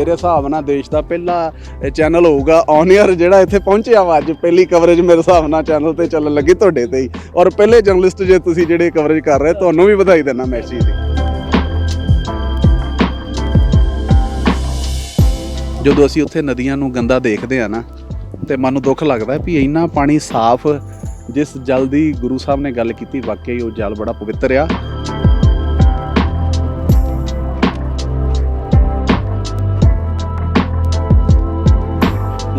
ਮੇਰੇ ਹਿਸਾਬ ਨਾਲ ਦੇਸ਼ ਦਾ ਪਹਿਲਾ ਚੈਨਲ ਹੋਊਗਾ ਔਨ 에ਅਰ ਜਿਹੜਾ ਇੱਥੇ ਪਹੁੰਚਿਆ ਵਾ ਅੱਜ। ਪਹਿਲੀ ਕਵਰੇਜ ਮੇਰੇ ਹਿਸਾਬ ਨਾਲ ਚੈਨਲ ਤੇ ਚੱਲਣ ਲੱਗੀ ਤੁਹਾਡੇ ਤੇ ਹੀ। ਔਰ ਪਹਿਲੇ ਜਰਨਲਿਸਟ ਜੇ ਤੁਸੀਂ ਜਿਹੜੇ ਕਵਰੇਜ ਕਰ ਰਹੇ, ਤੁਹਾਨੂੰ ਵੀ ਵਧਾਈ ਦਿੰਦਾ ਮੈਂ ਇਸ ਚੀਜ਼ ਦੀ। ਜਦੋਂ ਅਸੀਂ ਉੱਥੇ ਨਦੀਆਂ ਨੂੰ ਗੰਦਾ ਦੇਖਦੇ ਆ ਨਾ, ਤੇ ਮਨ ਨੂੰ ਦੁੱਖ ਲੱਗਦਾ ਵੀ ਇੰਨਾ ਪਾਣੀ ਸਾਫ਼, ਜਿਸ ਜਲ ਦੀ ਗੁਰੂ ਸਾਹਿਬ ਨੇ ਗੱਲ ਕੀਤੀ, ਵਾਕਈ ਉਹ ਜਲ ਬੜਾ ਪਵਿੱਤਰ ਆ।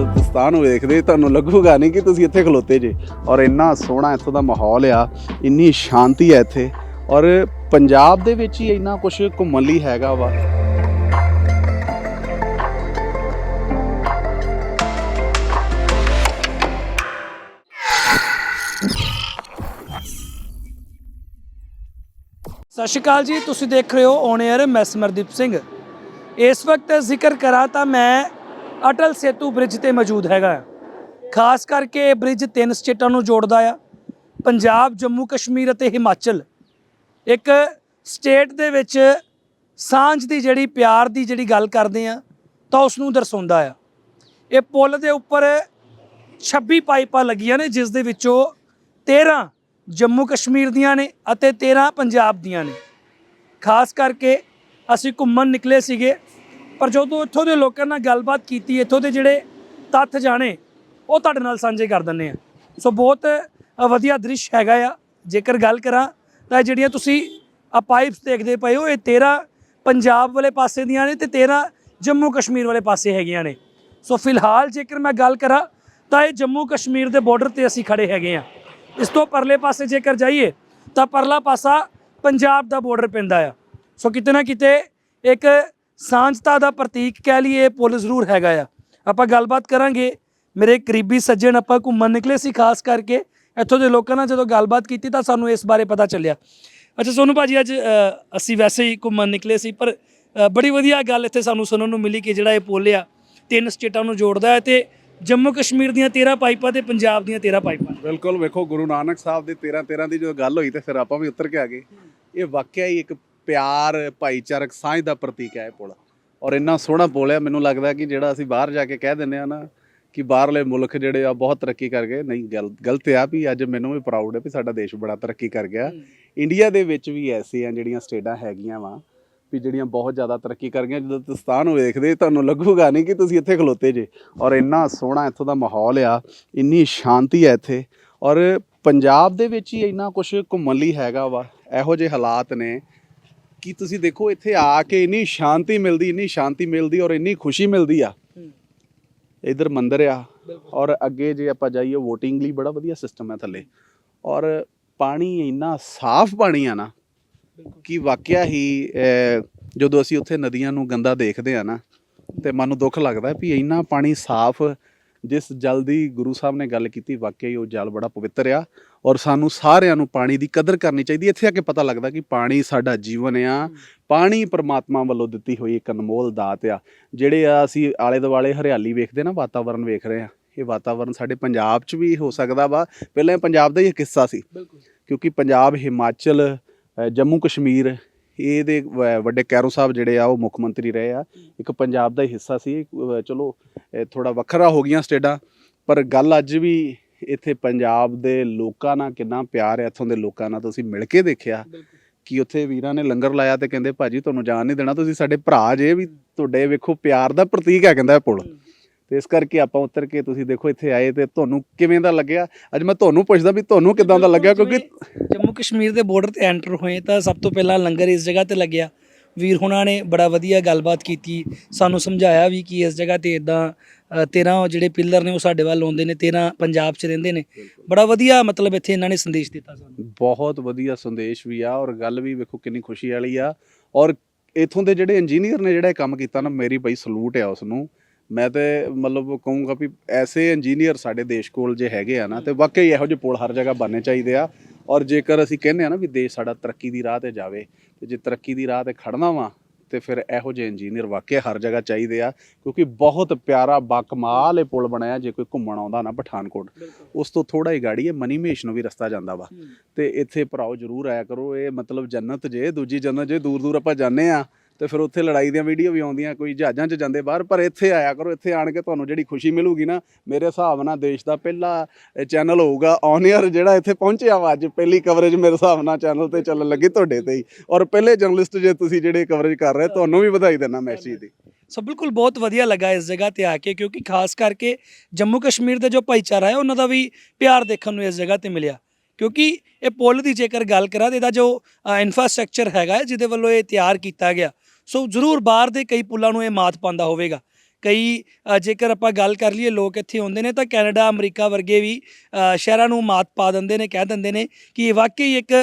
ਦਸਤਾਨ ਨੂੰ ਵੇਖਦੇ, ਤੁਹਾਨੂੰ ਲੱਗੂਗਾ ਨਹੀਂ ਕਿ ਤੁਸੀਂ ਇੱਥੇ ਖਲੋਤੇ ਜੇ। ਔਰ ਇੰਨਾ ਸੋਹਣਾ ਇੱਥੋਂ ਦਾ ਮਾਹੌਲ ਆ, ਇੰਨੀ ਸ਼ਾਂਤੀ ਹੈ ਇੱਥੇ। ਔਰ ਪੰਜਾਬ ਦੇ ਵਿੱਚ ਹੀ ਇੰਨਾ ਕੁਝ ਘੁੰਮਣ ਲਈ ਹੈਗਾ ਵਾ। ਸਤਿ ਸ਼੍ਰੀ ਅਕਾਲ ਜੀ, ਤੁਸੀਂ ਦੇਖ ਰਹੇ ਹੋ ਔਨ 에ਅਰ ਮੈਂ ਸਮਰਦੀਪ ਸਿੰਘ। ਇਸ ਵਕਤ ਜ਼ਿਕਰ ਕਰਾਂ ਤਾਂ ਮੈਂ ਅਟਲ ਸੇਤੂ ਬ੍ਰਿਜ ਤੇ ਮੌਜੂਦ ਹੈਗਾ ਆ ਖਾਸ ਕਰਕੇ ਇਹ ਬ੍ਰਿਜ ਤਿੰਨ ਸਟੇਟਾਂ ਨੂੰ ਜੋੜਦਾ ਆ। ਪੰਜਾਬ, ਜੰਮੂ ਕਸ਼ਮੀਰ ਅਤੇ ਹਿਮਾਚਲ। ਇੱਕ ਸਟੇਟ ਦੇ ਵਿੱਚ ਸਾਂਝ ਦੀ ਜਿਹੜੀ, ਪਿਆਰ ਦੀ ਜਿਹੜੀ ਗੱਲ ਕਰਦੇ ਆ, ਤਾਂ ਉਸ ਨੂੰ ਦਰਸਾਉਂਦਾ ਆ। ਇਹ ਪੁਲ ਦੇ ਉੱਪਰ 26 ਪਾਈਪਾਂ ਲੱਗੀਆਂ ਨੇ, ਜਿਸ ਦੇ ਵਿੱਚੋਂ 13 ਜੰਮੂ ਕਸ਼ਮੀਰ ਦੀਆਂ ਨੇ ਅਤੇ 13 ਪੰਜਾਬ ਦੀਆਂ ਨੇ। ਖਾਸ ਕਰਕੇ ਅਸੀਂ ਘੁੰਮਣ ਨਿਕਲੇ ਸੀਗੇ ਪਰ ਜਦੋਂ ਇੱਥੋਂ ਦੇ ਲੋਕਾਂ ਨਾਲ ਗੱਲਬਾਤ ਕੀਤੀ, ਇੱਥੋਂ ਦੇ ਜਿਹੜੇ ਤੱਥ ਜਾਣੇ, ਉਹ ਤੁਹਾਡੇ ਨਾਲ ਸਾਂਝੇ ਕਰ ਦਿੰਨੇ ਆ। ਸੋ ਬਹੁਤ ਵਧੀਆ ਦ੍ਰਿਸ਼ ਹੈਗਾ ਆ। ਜੇਕਰ ਗੱਲ ਕਰਾਂ ਤਾਂ ਇਹ ਜਿਹੜੀਆਂ ਤੁਸੀਂ ਆ ਪਾਈਪਸ ਦੇਖਦੇ ਪਏ ਹੋ, ਇਹ 13 ਪੰਜਾਬ ਵਾਲੇ ਪਾਸੇ ਦੀਆਂ ਨੇ ਤੇ 13 ਜੰਮੂ ਕਸ਼ਮੀਰ ਵਾਲੇ ਪਾਸੇ ਹੈਗੀਆਂ ਨੇ। ਸੋ ਫਿਲਹਾਲ ਜੇਕਰ ਮੈਂ ਗੱਲ ਕਰਾਂ ਤਾਂ ਇਹ ਜੰਮੂ ਕਸ਼ਮੀਰ ਦੇ ਬਾਰਡਰ ਤੇ ਅਸੀਂ ਖੜੇ ਹੈਗੇ ਆ। ਇਸ ਤੋਂ ਪਰਲੇ ਪਾਸੇ ਜੇਕਰ ਜਾਈਏ ਤਾਂ ਪਰਲਾ ਪਾਸਾ ਪੰਜਾਬ ਦਾ ਬਾਰਡਰ ਪੈਂਦਾ ਆ। ਸੋ ਕਿਤੇ ਨਾ ਕਿਤੇ ਇੱਕ ਸਾਂਝਤਾ ਦਾ ਪ੍ਰਤੀਕ ਕਹਿ ਲਈਏ ਇਹ ਪੁਲ ਜ਼ਰੂਰ ਹੈਗਾ ਆ। ਆਪਾਂ ਗੱਲਬਾਤ ਕਰਾਂਗੇ। ਮੇਰੇ ਕਰੀਬੀ ਸੱਜਣ ਆਪਾਂ ਘੁੰਮਣ ਨਿਕਲੇ ਸੀ, ਖਾਸ ਕਰਕੇ ਇੱਥੋਂ ਦੇ ਲੋਕਾਂ ਨਾਲ ਜਦੋਂ ਗੱਲਬਾਤ ਕੀਤੀ ਤਾਂ ਸਾਨੂੰ ਇਸ ਬਾਰੇ ਪਤਾ ਚੱਲਿਆ। ਅੱਛਾ, ਸੋਨੂ ਭਾਜੀ, ਅੱਜ ਅਸੀਂ ਵੈਸੇ ਹੀ ਘੁੰਮਣ ਨਿਕਲੇ ਸੀ, ਪਰ ਬੜੀ ਵਧੀਆ ਗੱਲ ਇੱਥੇ ਸਾਨੂੰ ਸੁਣਨ ਨੂੰ ਮਿਲੀ ਕਿ ਜਿਹੜਾ ਇਹ ਪੁਲ ਆ, ਤਿੰਨ ਸਟੇਟਾਂ ਨੂੰ ਜੋੜਦਾ ਹੈ ਤੇ ਜੰਮੂ ਕਸ਼ਮੀਰ ਦੀਆਂ 13 ਪਾਈਪਾਂ ਤੇ ਪੰਜਾਬ ਦੀਆਂ 13 ਪਾਈਪਾਂ। ਬਿਲਕੁਲ, ਵੇਖੋ ਗੁਰੂ ਨਾਨਕ ਸਾਹਿਬ ਦੇ 13 13 ਦੀ ਜੋ ਗੱਲ ਹੋਈ ਤੇ ਫਿਰ ਆਪਾਂ ਵੀ ਉੱਤਰ ਕੇ ਆ ਗਏ। ਇਹ ਵਾਕਿਆ ਹੀ ਇੱਕ ਪਿਆਰ ਭਾਈਚਾਰਕ ਸਾਂਝ ਦਾ ਪ੍ਰਤੀਕ ਹੈ ਇਹ ਪੁਲ। ਔਰ ਇੰਨਾ ਸੋਹਣਾ ਪੁਲ ਹੈ ਮੈਨੂੰ ਲੱਗਦਾ ਕਿ ਜਿਹੜਾ ਅਸੀਂ ਬਾਹਰ ਜਾ ਕੇ ਕਹਿ ਦਿੰਦੇ ਆ ਨਾ ਕਿ ਬਾਹਰਲੇ ਮੁਲਕ ਜਿਹੜੇ ਆ ਬਹੁਤ ਤਰੱਕੀ ਕਰ ਗਏ। ਨਹੀਂ ਗੱਲ ਗਲਤ ਆ ਵੀ ਅੱਜ ਮੈਨੂੰ ਵੀ ਪ੍ਰਾਊਡ ਹੈ ਵੀ ਸਾਡਾ ਦੇਸ਼ ਬੜਾ ਤਰੱਕੀ ਕਰ ਗਿਆ। ਇੰਡੀਆ ਦੇ ਵਿੱਚ ਵੀ ਐਸੇ ਆ ਜਿਹੜੀਆਂ ਸਟੇਟਾਂ ਹੈਗੀਆਂ ਵਾ ਵੀ ਜਿਹੜੀਆਂ ਬਹੁਤ ਜ਼ਿਆਦਾ ਤਰੱਕੀ ਕਰ ਗਈਆਂ। ਜਦੋਂ ਦਸਤਾਨ ਨੂੰ ਵੇਖਦੇ ਤੁਹਾਨੂੰ ਲੱਗੂਗਾ ਨਹੀਂ ਕਿ ਤੁਸੀਂ ਇੱਥੇ ਖਲੋਤੇ ਜੇ। ਔਰ ਇੰਨਾ ਸੋਹਣਾ ਇੱਥੋਂ ਦਾ ਮਾਹੌਲ ਆ ਇੰਨੀ ਸ਼ਾਂਤੀ ਹੈ ਇੱਥੇ। ਔਰ ਪੰਜਾਬ ਦੇ ਵਿੱਚ ਹੀ ਇੰਨਾ ਕੁਝ ਘੁੰਮਣ ਲਈ ਹੈਗਾ ਵਾ ਇਹੋ ਜਿਹੇ ਹਾਲਾਤ ਨੇ ਕਿ ਤੁਸੀਂ ਦੇਖੋ ਇੱਥੇ ਆ ਕੇ ਇੰਨੀ ਸ਼ਾਂਤੀ ਮਿਲਦੀ ਇੰਨੀ ਸ਼ਾਂਤੀ ਮਿਲਦੀ ਔਰ ਇੰਨੀ ਖੁਸ਼ੀ ਮਿਲਦੀ ਆ। ਇਧਰ ਮੰਦਿਰ ਆ ਔਰ ਅੱਗੇ ਜੇ ਆਪਾਂ ਜਾਈਏ VOTING ਲਈ ਬੜਾ ਵਧੀਆ ਸਿਸਟਮ ਹੈ ਥੱਲੇ। ਔਰ ਪਾਣੀ ਇੰਨਾ ਸਾਫ਼ ਪਾਣੀ ਆ ਨਾ ਕਿ ਵਾਕਿਆ ਹੀ ਜਦੋਂ ਅਸੀਂ ਉੱਥੇ ਨਦੀਆਂ ਨੂੰ ਗੰਦਾ ਦੇਖਦੇ ਆ ਨਾ ਤੇ ਮਨ ਨੂੰ ਦੁੱਖ ਲੱਗਦਾ ਵੀ ਇੰਨਾ ਪਾਣੀ ਸਾਫ਼ ਜਿਸ ਜਲ ਦੀ ਗੁਰੂ ਸਾਹਿਬ ਨੇ ਗੱਲ ਕੀਤੀ ਵਾਕਿਆ ਹੀ ਉਹ ਜਲ ਬੜਾ ਪਵਿੱਤਰ ਆ। ਔਰ ਸਾਨੂੰ ਸਾਰਿਆਂ ਨੂੰ ਪਾਣੀ ਦੀ ਕਦਰ ਕਰਨੀ ਚਾਹੀਦੀ। ਇੱਥੇ ਆ ਕੇ ਪਤਾ ਲੱਗਦਾ ਕਿ ਪਾਣੀ ਸਾਡਾ ਜੀਵਨ ਆ। ਪਾਣੀ ਪ੍ਰਮਾਤਮਾ ਵੱਲੋਂ ਦਿੱਤੀ ਹੋਈ ਇੱਕ ਅਨਮੋਲ ਦਾਤ ਆ। ਜਿਹੜੇ ਆ ਅਸੀਂ ਆਲੇ ਦੁਆਲੇ ਹਰਿਆਲੀ ਵੇਖਦੇ ਨਾ ਵਾਤਾਵਰਣ ਵੇਖ ਰਹੇ ਆ। ਇਹ ਵਾਤਾਵਰਣ ਸਾਡੇ ਪੰਜਾਬ 'ਚ ਵੀ ਹੋ ਸਕਦਾ ਵਾ। ਪਹਿਲਾਂ ਪੰਜਾਬ ਦਾ ਹੀ ਇੱਕ ਹਿੱਸਾ ਸੀ। ਕਿਉਂਕਿ ਪੰਜਾਬ ਹਿਮਾਚਲ ਜੰਮੂ ਕਸ਼ਮੀਰ ਇਹਦੇ ਵੱਡੇ ਕੈਰੋ ਸਾਹਿਬ ਜਿਹੜੇ ਆ ਉਹ ਮੁੱਖ ਮੰਤਰੀ ਰਹੇ ਆ। ਇੱਕ ਪੰਜਾਬ ਦਾ ਹੀ ਹਿੱਸਾ ਸੀ। ਚਲੋ ਥੋੜਾ ਵੱਖਰਾ ਹੋ ਗਈਆਂ ਸਟੇਟਾਂ। ਪਰ ਗੱਲ ਅੱਜ ਵੀ ਇੱਥੇ ਪੰਜਾਬ ਦੇ ਲੋਕਾਂ ਨਾਲ ਕਿੰਨਾ ਪਿਆਰ ਹੈ ਇੱਥੋਂ ਦੇ ਲੋਕਾਂ ਨਾਲ ਤੁਸੀਂ ਮਿਲ ਕੇ ਦੇਖਿਆ। ਕਿ ਉੱਥੇ ਵੀਰਾਂ ਨੇ ਲੰਗਰ ਲਾਇਆ ਤੇ ਕਹਿੰਦੇ ਭਾਜੀ ਤੁਹਾਨੂੰ ਜਾਣ ਨਹੀਂ ਦੇਣਾ ਤੁਸੀਂ ਸਾਡੇ ਭਰਾ ਜੇ ਵੀ ਤੁਹਾਡੇ ਵੇਖੋ ਪਿਆਰ ਦਾ ਪ੍ਰਤੀਕ ਹੈ ਕਹਿੰਦਾ ਇਹ ਪੁਲ। ਤੇ ਇਸ ਕਰਕੇ ਆਪਾਂ ਉੱਤਰ ਕੇ ਤੁਸੀਂ ਦੇਖੋ ਇੱਥੇ ਆਏ ਤੇ ਤੁਹਾਨੂੰ ਕਿਵੇਂ ਦਾ ਲੱਗਿਆ? ਅੱਜ ਮੈਂ ਤੁਹਾਨੂੰ ਪੁੱਛਦਾ ਵੀ ਤੁਹਾਨੂੰ ਕਿਦਾਂ ਦਾ ਲੱਗਿਆ? ਕਿਉਂਕਿ ਜੰਮੂ ਕਸ਼ਮੀਰ ਦੇ ਬਾਰਡਰ ਤੇ ਐਂਟਰ ਹੋਏ ਤਾਂ ਸਭ ਤੋਂ ਪਹਿਲਾਂ ਲੰਗਰ ਇਸ ਜਗ੍ਹਾ ਤੇ ਲੱਗਿਆ। ਵੀਰ ਹੁਣਾਂ ਨੇ ਬੜਾ ਵਧੀਆ ਗੱਲਬਾਤ ਕੀਤੀ ਸਾਨੂੰ ਸਮਝਾਇਆ ਵੀ ਕਿ ਇਸ ਜਗ੍ਹਾ ਤੇ ਇਦਾਂ 13 ਜਿਹੜੇ ਪਿੱਲਰ ਨੇ ਉਹ ਸਾਡੇ ਵੱਲ ਆਉਂਦੇ ਨੇ 13 ਪੰਜਾਬ 'ਚ ਰਹਿੰਦੇ ਨੇ। ਬੜਾ ਵਧੀਆ ਮਤਲਬ ਇੱਥੇ ਇਹਨਾਂ ਨੇ ਸੰਦੇਸ਼ ਦਿੱਤਾ ਸਾਨੂੰ। ਬਹੁਤ ਵਧੀਆ ਸੰਦੇਸ਼ ਵੀ ਆ ਔਰ ਗੱਲ ਵੀ ਵੇਖੋ ਕਿੰਨੀ ਖੁਸ਼ੀ ਵਾਲੀ ਆ। ਔਰ ਇਥੋਂ ਦੇ ਜਿਹੜੇ ਇੰਜੀਨੀਅਰ ਨੇ ਜਿਹੜਾ ਇਹ ਕੰਮ ਕੀਤਾ ਨਾ ਮੇਰੀ ਬਈ ਸਲੂਟ ਆ ਉਸ ਨੂੰ ਮੈਂ ਤੇ ਮਤਲਬ ਕਹੂੰਗਾ ਵੀ ਐਸੇ ਇੰਜੀਨੀਅਰ ਸਾਡੇ ਦੇਸ਼ ਕੋਲ ਜੇ ਹੈਗੇ ਆ ਨਾ ਤੇ ਵਾਕਈ ਇਹੋ ਜਿਹੇ ਪੁਲ ਹਰ ਜਗ੍ਹਾ ਬਣਨੇ ਚਾਹੀਦੇ ਆ। ਔਰ ਜੇਕਰ ਅਸੀਂ ਕਹਿੰਦੇ ਆ ਨਾ ਵੀ ਦੇਸ਼ ਸਾਡਾ ਤਰੱਕੀ ਦੀ ਰਾਹ ਤੇ ਜਾਵੇ ਤੇ ਜੇ ਤਰੱਕੀ ਦੀ ਰਾਹ ਤੇ ਖੜਨਾ ਵਾ ਤੇ ਫਿਰ ਇਹੋ ਜਿਹੇ ਇੰਜੀਨੀਅਰ ਵਾਕਈ ਹਰ ਜਗ੍ਹਾ ਚਾਹੀਦੇ ਆ ਕਿਉਂਕਿ ਬਹੁਤ ਪਿਆਰਾ ਬਕਮਾਲ ਇਹ ਪੁਲ ਬਣਾਇਆ ਜੇ ਕੋਈ ਘੁੰਮਣ ਆਉਂਦਾ ਨਾ ਪਠਾਨਕੋਟ। ਉਸ ਤੋਂ ਥੋੜਾ ਹੀ ਗਾੜੀ ਹੈ ਮਨੀ ਮਹੇਸ਼ ਨੂੰ ਵੀ ਰਸਤਾ ਜਾਂਦਾ ਵਾ। ਤੇ ਇੱਥੇ ਭਰਾਓ ਜਰੂਰ ਆਇਆ ਕਰੋ ਇਹ ਮਤਲਬ ਜੰਨਤ ਜੇ ਦੂਜੀ ਜੰਨਤ ਜੇ ਦੂਰ ਦੂਰ ਆਪਾਂ ਜਾਂਦੇ ਆ ਤੇ ਫਿਰ ਉੱਥੇ ਲੜਾਈ ਦੀਆਂ ਵੀਡੀਓ ਵੀ ਆਉਂਦੀਆਂ, ਕੋਈ ਜਹਾਜ਼ਾਂ 'ਚ ਜਾਂਦੇ ਬਾਹਰ, ਪਰ ਇੱਥੇ ਆਇਆ ਕਰੋ, ਇੱਥੇ ਆਣ ਕੇ ਤੁਹਾਨੂੰ ਜਿਹੜੀ ਖੁਸ਼ੀ ਮਿਲੂਗੀ ਨਾ, ਮੇਰੇ ਹਿਸਾਬ ਨਾਲ ਦੇਸ਼ ਦਾ ਪਹਿਲਾ ਚੈਨਲ ਹੋਊਗਾ ਔਨ 에ਅਰ ਜਿਹੜਾ ਇੱਥੇ ਪਹੁੰਚਿਆ ਵਾ ਅੱਜ, ਪਹਿਲੀ ਕਵਰੇਜ ਮੇਰੇ ਹਿਸਾਬ ਨਾਲ ਚੈਨਲ ਤੇ ਚੱਲਣ ਲੱਗੀ ਤੁਹਾਡੇ ਤੇ ਹੀ। ਔਰ ਪਹਿਲੇ ਜਰਨਲਿਸਟ ਜੇ ਤੁਸੀਂ ਜਿਹੜੇ ਕਵਰੇਜ ਕਰ ਰਹੇ, ਤੁਹਾਨੂੰ ਵੀ ਵਧਾਈ ਦਿੰਦਾ ਮੈਂ ਇਸ ਚੀਜ਼ ਦੀ। ਸੋ ਬਿਲਕੁਲ ਬਹੁਤ ਵਧੀਆ ਲੱਗਾ ਇਸ ਜਗ੍ਹਾ ਤੇ ਆ ਕੇ, ਕਿਉਂਕਿ ਖਾਸ ਕਰਕੇ ਜੰਮੂ ਕਸ਼ਮੀਰ ਦਾ ਜੋ ਭਾਈਚਾਰਾ ਹੈ, ਉਹਨਾਂ ਦਾ ਵੀ ਪਿਆਰ ਦੇਖਣ ਨੂੰ ਇਸ ਜਗ੍ਹਾ ਤੇ ਮਿਲਿਆ। ਕਿਉਂਕਿ ਇਹ ਪੁਲ ਦੀ ਜੇਕਰ ਗੱਲ ਕਰਾਂ ਤੇ ਇਹਦਾ ਜੋ ਇਨਫਰਾਸਟ੍ਰਕਚਰ ਹੈਗਾ ਜਿਹਦੇ ਵੱਲੋਂ ਇਹ ਤਿਆਰ ਕੀਤਾ ਗਿਆ ਸੋ ਜ਼ਰੂਰ ਬਾਹਰ ਦੇ ਕਈ ਪੁੱਲਾਂ ਨੂੰ ਇਹ ਮਾਤ ਪਾਉਂਦਾ ਹੋਵੇਗਾ। ਕਈ ਜੇਕਰ ਆਪਾਂ ਗੱਲ ਕਰ ਲਈਏ, ਲੋਕ ਇੱਥੇ ਆਉਂਦੇ ਨੇ ਤਾਂ ਕੈਨੇਡਾ, ਅਮਰੀਕਾ ਵਰਗੇ ਵੀ ਸ਼ਹਿਰਾਂ ਨੂੰ ਮਾਤ ਪਾ ਦਿੰਦੇ ਨੇ, ਕਹਿ ਦਿੰਦੇ ਨੇ ਕਿ ਇਹ ਵਾਕਈ ਇੱਕ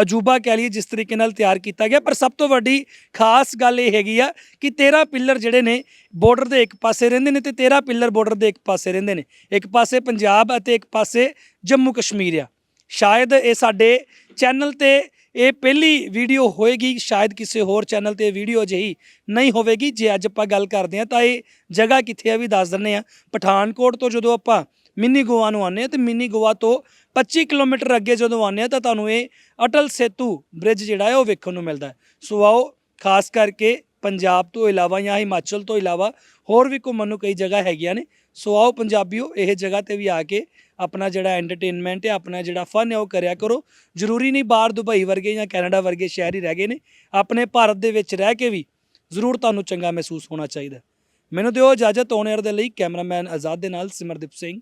ਅਜੂਬਾ ਕਹਿ ਲਈਏ, ਜਿਸ ਤਰੀਕੇ ਨਾਲ ਤਿਆਰ ਕੀਤਾ ਗਿਆ। ਪਰ ਸਭ ਤੋਂ ਵੱਡੀ ਖਾਸ ਗੱਲ ਇਹ ਹੈਗੀ ਆ ਕਿ 13 ਪਿੱਲਰ ਜਿਹੜੇ ਨੇ, ਬਾਰਡਰ ਦੇ ਇੱਕ ਪਾਸੇ ਰਹਿੰਦੇ ਨੇ ਤੇ 13 ਪਿੱਲਰ ਬਾਰਡਰ ਦੇ ਇੱਕ ਪਾਸੇ ਰਹਿੰਦੇ ਨੇ। ਇੱਕ ਪਾਸੇ ਪੰਜਾਬ ਅਤੇ ਇੱਕ ਪਾਸੇ ਜੰਮੂ ਕਸ਼ਮੀਰ ਆ। ਸ਼ਾਇਦ ਇਹ ਸਾਡੇ ਚੈਨਲ ਤੇ ਇਹ ਪਹਿਲੀ ਵੀਡੀਓ ਹੋਏਗੀ, ਸ਼ਾਇਦ ਕਿਸੇ ਹੋਰ ਚੈਨਲ ਤੇ ਵੀਡੀਓ ਅਜਿਹੀ ਨਹੀਂ ਹੋਵੇਗੀ, ਜੇ ਅੱਜ ਆਪਾਂ ਗੱਲ ਕਰਦੇ ਹਾਂ ਤਾਂ ਇਹ ਜਗ੍ਹਾ ਕਿੱਥੇ ਆ ਵੀ ਦੱਸ ਦਿੰਨੇ ਆ ਪਠਾਨਕੋਟ ਤੋਂ ਜਦੋਂ ਆਪਾਂ ਮਿੰਨੀ ਗੋਆ ਨੂੰ ਆਉਂਦੇ ਹਾਂ ਤੇ ਮਿੰਨੀ ਗੋਆ ਤੋਂ 25 ਕਿਲੋਮੀਟਰ ਅੱਗੇ ਜਦੋਂ ਆਉਂਦੇ ਹਾਂ ਤਾਂ ਤੁਹਾਨੂੰ ਇਹ ਅਟਲ ਸੇਤੂ ਬ੍ਰਿਜ ਜਿਹੜਾ ਹੈ ਉਹ ਵੇਖਣ ਨੂੰ ਮਿਲਦਾ ਸੋ ਆਓ, ਖਾਸ ਕਰਕੇ ਪੰਜਾਬ ਤੋਂ ਇਲਾਵਾ ਜਾਂ ਹਿਮਾਚਲ ਤੋਂ ਇਲਾਵਾ ਹੋਰ ਵੀ ਘੁੰਮਣ ਨੂੰ ਕਈ ਜਗ੍ਹਾ ਹੈਗੀਆਂ ਨੇ। ਸੋ ਆਓ ਪੰਜਾਬੀਓ, ਇਹ ਜਗ੍ਹਾ ਤੇ ਵੀ ਆ ਕੇ ਆਪਣਾ ਜਿਹੜਾ ਐਂਟਰਟੇਨਮੈਂਟ ਹੈ, ਆਪਣਾ ਜਿਹੜਾ ਫਨ ਹੈ, ਉਹ ਕਰਿਆ ਕਰੋ। ਜ਼ਰੂਰੀ ਨਹੀਂ ਬਾਹਰ ਦੁਬਈ ਵਰਗੇ ਜਾਂ ਕੈਨੇਡਾ ਵਰਗੇ ਸ਼ਹਿਰ ਹੀ ਰਹਿ ਗਏ ਨੇ। ਆਪਣੇ ਭਾਰਤ ਦੇ ਵਿੱਚ ਰਹਿ ਕੇ ਵੀ ਜ਼ਰੂਰ ਤੁਹਾਨੂੰ ਚੰਗਾ ਮਹਿਸੂਸ ਹੋਣਾ ਚਾਹੀਦਾ। ਮੈਨੂੰ ਦਿਓ ਇਜਾਜ਼ਤ ਔਨ 에ਅਰ ਦੇ ਲਈ ਕੈਮਰਾਮੈਨ ਆਜ਼ਾਦ ਦੇ ਨਾਲ ਸਿਮਰਦੀਪ ਸਿੰਘ।